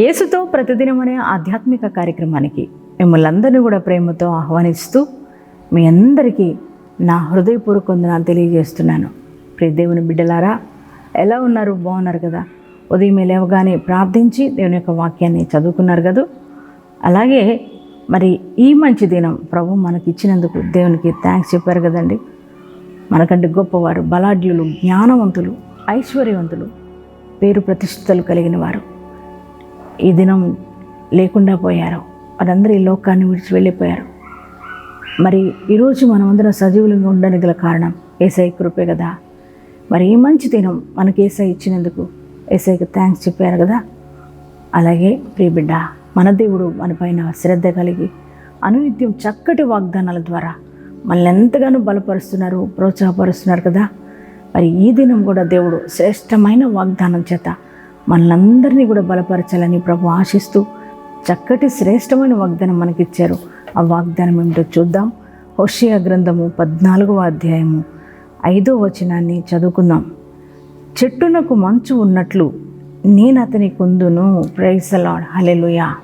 యేసుతో ప్రతిదినం అనే ఆధ్యాత్మిక కార్యక్రమానికి మిమ్మల్ని అందరినీ కూడా ప్రేమతో ఆహ్వానిస్తూ మీ అందరికీ నా హృదయపూర్వక వందనాలు తెలియజేస్తున్నాను. ప్రియ దేవుని బిడ్డలారా ఎలా ఉన్నారు? బాగున్నారు కదా? ఉదయం లేవగానే ప్రార్థించి దేవుని యొక్క వాక్యాన్ని చదువుకున్నారు కదా? అలాగే మరి ఈ మంచి దినం ప్రభు మనకి ఇచ్చినందుకు దేవునికి థ్యాంక్స్ చెప్పారు కదండి. మనకంటే గొప్పవారు బలాఢ్యులు జ్ఞానవంతులు ఐశ్వర్యవంతులు పేరు ప్రతిష్టలు కలిగిన వారు. ఈ దినం లేకుండా పోయారు. వారందరూ ఈ లోకాన్ని విడిచి వెళ్ళిపోయారు. మరి ఈరోజు మనమందరం సజీవులుగా ఉండడానికి గల కారణం ఏసఐ కృపే కదా. మరి ఈ మంచి దినం మనకి ఏసఐ ఇచ్చినందుకు ఏసఐకి థ్యాంక్స్ చెప్పారు కదా. అలాగే ప్రియబిడ్డ మన దేవుడు మన పైన శ్రద్ధ కలిగి అనునిత్యం చక్కటి వాగ్దానాల ద్వారా మనల్ని ఎంతగానో బలపరుస్తున్నారు ప్రోత్సాహపరుస్తున్నారు కదా. మరి ఈ దినం కూడా దేవుడు శ్రేష్టమైన వాగ్దానం చేత మనలందరినీ కూడా బలపరచాలని ప్రభు ఆశిస్తూ చక్కటి శ్రేష్టమైన వాగ్దానం మనకిచ్చారు. ఆ వాగ్దానం ఏమిటో చూద్దాం. హోషియా గ్రంథము పద్నాలుగవ అధ్యాయము ఐదో వచనాన్ని చదువుకుందాం. చెట్టునకు మంచు ఉన్నట్లు నేను అతని కుందును. ప్రైసలాడ్ హలెలుయా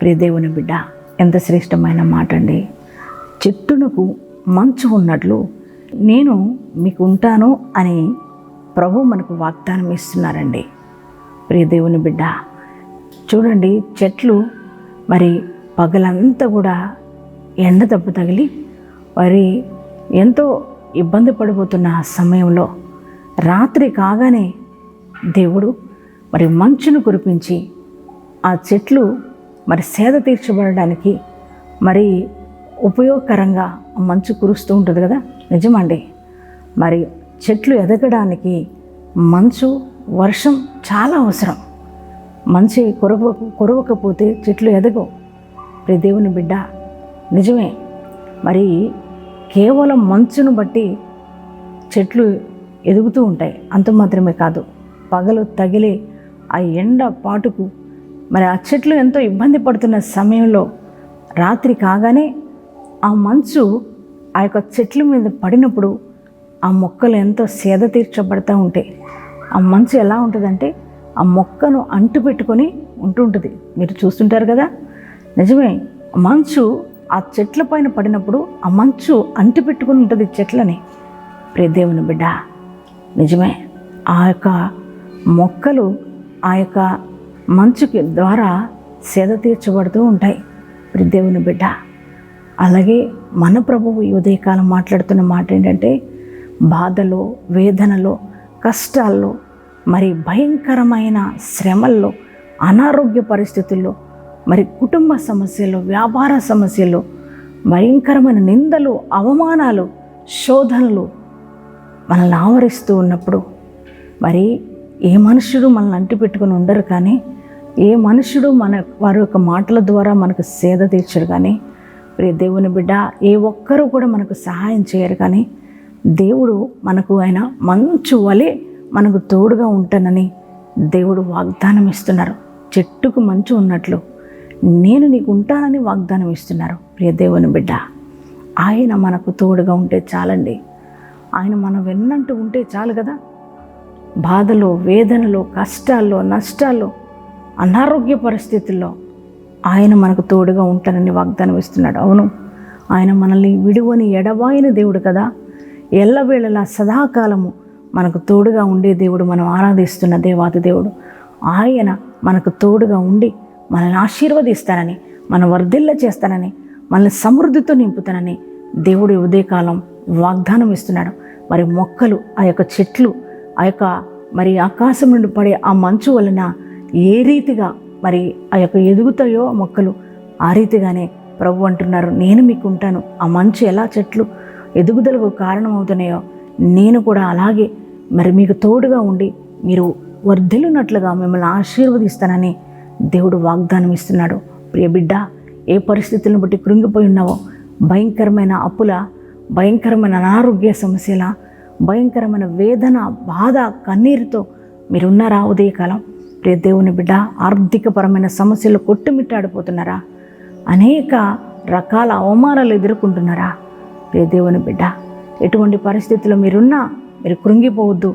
ప్రియదేవుని బిడ్డ ఎంత శ్రేష్టమైన మాట అండి. చెట్టునకు మంచు ఉన్నట్లు నేను మీకు ఉంటాను అని ప్రభు మనకు వాగ్దానం ఇస్తున్నారండి. ప్రియ దేవుని బిడ్డ. చూడండి చెట్లు మరి పగలంతా కూడా ఎండ దెబ్బ తగిలి మరి ఎంతో ఇబ్బంది పడిపోతున్న సమయంలో రాత్రి కాగానే దేవుడు మరి మంచును కురిపించి ఆ చెట్లు మరి సేద తీర్చబడడానికి మరి ఉపయోగకరంగా మంచు కురుస్తూ ఉంటుంది కదా? నిజమండి. మరి చెట్లు ఎదగడానికి మంచు వర్షం చాలా అవసరం. మంచి కొరవ కొరవకపోతే చెట్లు ఎదగవు. ప్రే దేవుని బిడ్డ నిజమే. మరి కేవలం మంచును బట్టి చెట్లు ఎదుగుతూ ఉంటాయి. అంత మాత్రమే కాదు. పగలు తగిలే ఆ ఎండ పాటుకు మరి ఆ చెట్లు ఎంతో ఇబ్బంది పడుతున్న సమయంలో రాత్రి కాగానే ఆ మంచు ఆ యొక్క చెట్ల మీద పడినప్పుడు ఆ మొక్కలు ఎంతో సేద తీర్చబడతా ఉంటాయి. ఆ మంచు ఎలా ఉంటుందంటే ఆ మొక్కను అంటు పెట్టుకొని ఉంటుంటుంది. మీరు చూస్తుంటారు కదా? నిజమే మంచు ఆ చెట్ల పైన పడినప్పుడు ఆ మంచు అంటి పెట్టుకుని ఉంటుంది చెట్లని. ప్రియ దేవుని బిడ్డ నిజమే ఆ యొక్క మొక్కలు ఆ యొక్క మంచుకి ద్వారా సేద తీర్చబడుతూ ఉంటాయి. ప్రియ దేవుని బిడ్డ అలాగే మన ప్రభువు ఈ ఉదయకాలం మాట్లాడుతున్న మాట ఏంటంటే బాధలో వేదనలో కష్టాల్లో మరి భయంకరమైన శ్రమల్లో అనారోగ్య పరిస్థితుల్లో మరి కుటుంబ సమస్యలు వ్యాపార సమస్యలు భయంకరమైన నిందలు అవమానాలు శోధనలు మనల్ని ఆవరిస్తూ ఉన్నప్పుడు మరి ఏ మనుషుడు మనల్ని అంటి పెట్టుకుని ఉండరు కానీ ఏ మనుషుడు మన వారి యొక్క మాటల ద్వారా మనకు సేద తీర్చరు కానీ ప్రియ దేవుని బిడ్డ ఏ ఒక్కరూ కూడా మనకు సహాయం చేయరు కానీ దేవుడు మనకు ఆయన మంచు వలె మనకు తోడుగా ఉంటానని దేవుడు వాగ్దానం ఇస్తున్నారు. చెట్టుకు మంచు ఉన్నట్లు నేను నీకు ఉంటానని వాగ్దానం ఇస్తున్నారు. ప్రియ దేవుని బిడ్డ ఆయన మనకు తోడుగా ఉంటే చాలండి. ఆయన మనం వెన్నంటూ ఉంటే చాలు కదా. బాధలో వేదనలో కష్టాల్లో నష్టాల్లో అనారోగ్య పరిస్థితుల్లో ఆయన మనకు తోడుగా ఉంటానని వాగ్దానం ఇస్తున్నాడు. అవును ఆయన మనల్ని విడువని ఎడబాయిన దేవుడు కదా. ఎల్లవేళలా సదాకాలము మనకు తోడుగా ఉండే దేవుడు మనం ఆరాధిస్తున్న దేవాది దేవుడు. ఆయన మనకు తోడుగా ఉండి మనల్ని ఆశీర్వదిస్తానని మన వర్ధిల్ల చేస్తానని మనల్ని సమృద్ధితో నింపుతానని దేవుడు ఉదయకాలం వాగ్దానం ఇస్తున్నాడు. మరి మొక్కలు ఆ యొక్క చెట్లు ఆ యొక్క మరి ఆకాశం నుండి పడే ఆ మంచు వలన ఏ రీతిగా మరి ఆ యొక్క ఎదుగుతాయో ఆ మొక్కలు ఆ రీతిగానే ప్రభు అంటున్నారు నేను మీకు ఉంటాను. ఆ మంచు ఎలా చెట్లు ఎదుగుదలకు కారణమవుతున్నాయో నేను కూడా అలాగే. మరి మీకు తోడుగా ఉండి మీరు వర్ధిల్లునట్లుగా మిమ్మల్ని ఆశీర్వదిస్తానని దేవుడు వాగ్దానం ఇస్తున్నాడు. ప్రియ బిడ్డ ఏ పరిస్థితులను బట్టి కృంగిపోయి ఉన్నావో? భయంకరమైన అప్పుల భయంకరమైన అనారోగ్య సమస్యల భయంకరమైన వేదన బాధ కన్నీరుతో మీరున్నారా ఉదయకాలం? ప్రియ దేవుని బిడ్డ ఆర్థికపరమైన సమస్యలు కొట్టుమిట్టాడిపోతున్నారా? అనేక రకాల అవమానాలు ఎదుర్కొంటున్నారా? ప్రియ దేవుని బిడ్డ ఎటువంటి పరిస్థితుల్లో మీరున్నా మీరు కృంగిపోవద్దు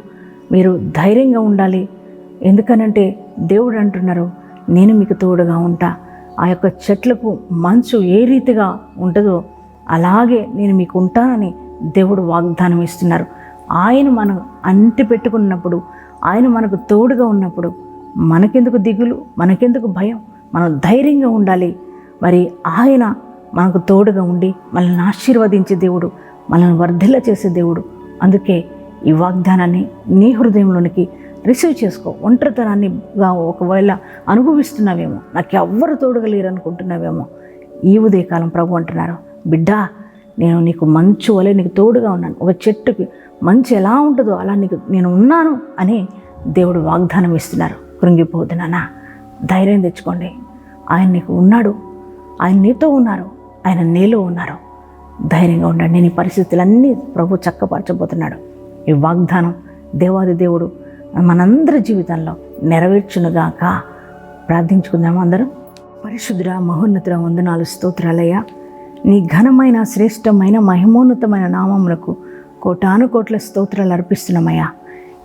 మీరు ధైర్యంగా ఉండాలి. ఎందుకనంటే దేవుడు అంటున్నారు నేను మీకు తోడుగా ఉంటా. ఆ యొక్క చెట్లకు మంచు ఏ రీతిగా ఉంటుందో అలాగే నేను మీకు ఉంటానని దేవుడు వాగ్దానం ఇస్తున్నారు. ఆయన మనం అంటి పెట్టుకున్నప్పుడు ఆయన మనకు తోడుగా ఉన్నప్పుడు మనకెందుకు దిగులు మనకెందుకు భయం? మనం ధైర్యంగా ఉండాలి. మరి ఆయన మనకు తోడుగా ఉండి మనల్ని ఆశీర్వదించే దేవుడు మనల్ని వర్ధిల్ల చేసే దేవుడు. అందుకే ఈ వాగ్దానాన్ని నీ హృదయంలోనికి రిసీవ్ చేసుకో. ఒంటరితనాన్నిగా ఒకవేళ అనుభవిస్తున్నావేమో నాకు ఎవ్వరు తోడగలేరు అనుకుంటున్నావేమో ఈ ఉదయకాలం ప్రభు అంటున్నారు బిడ్డా నేను నీకు మంచు వలె నీకు తోడుగా ఉన్నాను. ఒక చెట్టుకి మంచు ఎలా ఉంటుందో అలా నీకు నేను ఉన్నాను అని దేవుడు వాగ్దానం ఇస్తున్నారు. కృంగిపోదు నానా ధైర్యం తెచ్చుకోండి. ఆయన నీకు ఉన్నాడు. ఆయన నీతో ఉన్నారు. ఆయన నీలో ఉన్నారు. ధైర్యంగా ఉండండి. నేను ఈ పరిస్థితులన్నీ ప్రభు చక్కపరచబోతున్నాడు. ఈ వాగ్దానం దేవాది దేవుడు మనందరి జీవితంలో నెరవేర్చునుగాక. ప్రార్థించుకుందాము అందరం? పరిశుద్ధుర మహోన్నతుల వందనాలు స్తోత్రాలయ్యా. నీ ఘనమైన శ్రేష్టమైన మహిమోన్నతమైన నామములకు కోటాను కోట్ల స్తోత్రాలు అర్పిస్తున్నామయ్యా.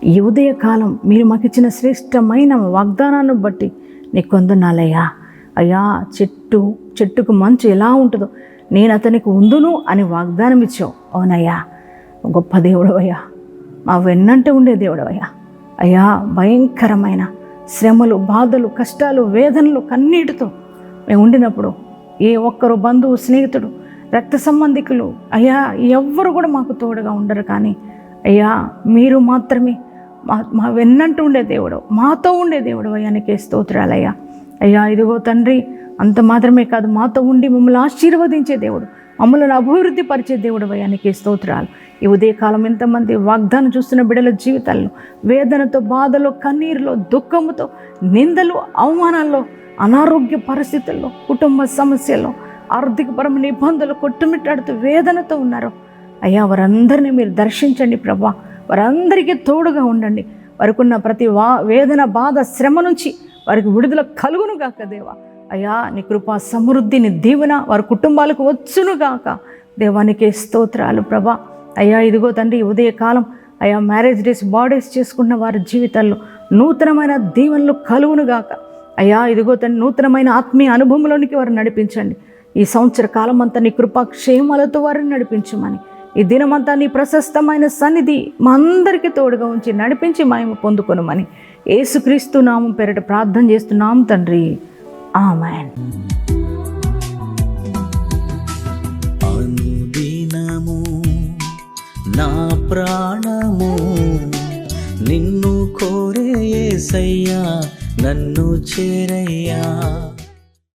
ఈ ఉదయకాలం మీరు మాకిచ్చిన శ్రేష్టమైన వాగ్దానాన్ని బట్టి నీ కొందనాలయ్యా. అయ్యా చెట్టు చెట్టుకు మంచు ఎలా ఉంటుందో. నేను అతనికి ఉందును అని వాగ్దానం ఇచ్చావు అవునయ్యా గొప్ప దేవుడవయ్యా మా వెన్నంటే ఉండే దేవుడవయ్యా. అయ్యా భయంకరమైన శ్రమలు బాధలు కష్టాలు వేదనలు కన్నీటితో మేము ఉండినప్పుడు ఏ ఒక్కరు బంధువు స్నేహితుడు రక్త సంబంధికులు అయ్యా ఎవ్వరు కూడా మాకు తోడుగా ఉండరు కానీ అయ్యా మీరు మాత్రమే మా మా వెన్నంటూ ఉండే దేవుడు మాతో ఉండే దేవుడు అయ్యానికే స్తోత్రాలయ్యా. అయ్యా ఇదిగో తండ్రి అంత మాత్రమే కాదు మాతో ఉండి మమ్మల్ని ఆశీర్వదించే దేవుడు మమ్మల్ని అభివృద్ధి పరిచే దేవుడు అయ్యానికి స్తోత్రాలు. ఈ ఉదయకాలం ఎంతమంది వాగ్దానం చూస్తున్న బిడ్డల జీవితాల్లో వేదనతో బాధలో కన్నీరులో దుఃఖముతో నిందలు అవమానాల్లో అనారోగ్య పరిస్థితుల్లో కుటుంబ సమస్యల్లో ఆర్థికపరమైన ఇబ్బందులు కొట్టుమిట్టాడుతూ వేదనతో ఉన్నారు. అయ్యా వారందరినీ మీరు దర్శించండి ప్రభా వారందరికీ తోడుగా ఉండండి. వారికున్న ప్రతి వా వేదన బాధ శ్రమ నుంచి వారికి విడుదల కలుగును గాక దేవా. అయ్యా నీ కృపా సమృద్ధిని దీవెన వారి కుటుంబాలకు వచ్చును గాక. దేవానికి స్తోత్రాలు ప్రభా. అయ్యా ఇదిగో తండ్రి ఉదయకాలం అయ్యా మ్యారేజ్ డేస్ బాడీస్ చేసుకున్న వారి జీవితాల్లో నూతనమైన దీవెనలు కలుగును గాక. అయ్యా ఇదిగో తండ్రి నూతనమైన ఆత్మీయ అనుభవంలోనికి వారిని నడిపించండి. ఈ సంవత్సర కాలం అంతా నీ కృపా క్షేమాలతో వారిని నడిపించమని ఈ దినమంతా నీ ప్రశస్తమైన సన్నిధి మా అందరికీ తోడుగా ఉంచి నడిపించి మేము పొందుకొనమని ఏసుక్రీస్తు నామం పేరిట ప్రార్థన చేస్తున్నాం తండ్రి. ఆమెన్. అనుదినము నా ప్రాణము నిన్ను కోరే యేసయ్యా నన్ను చేరయ్యా.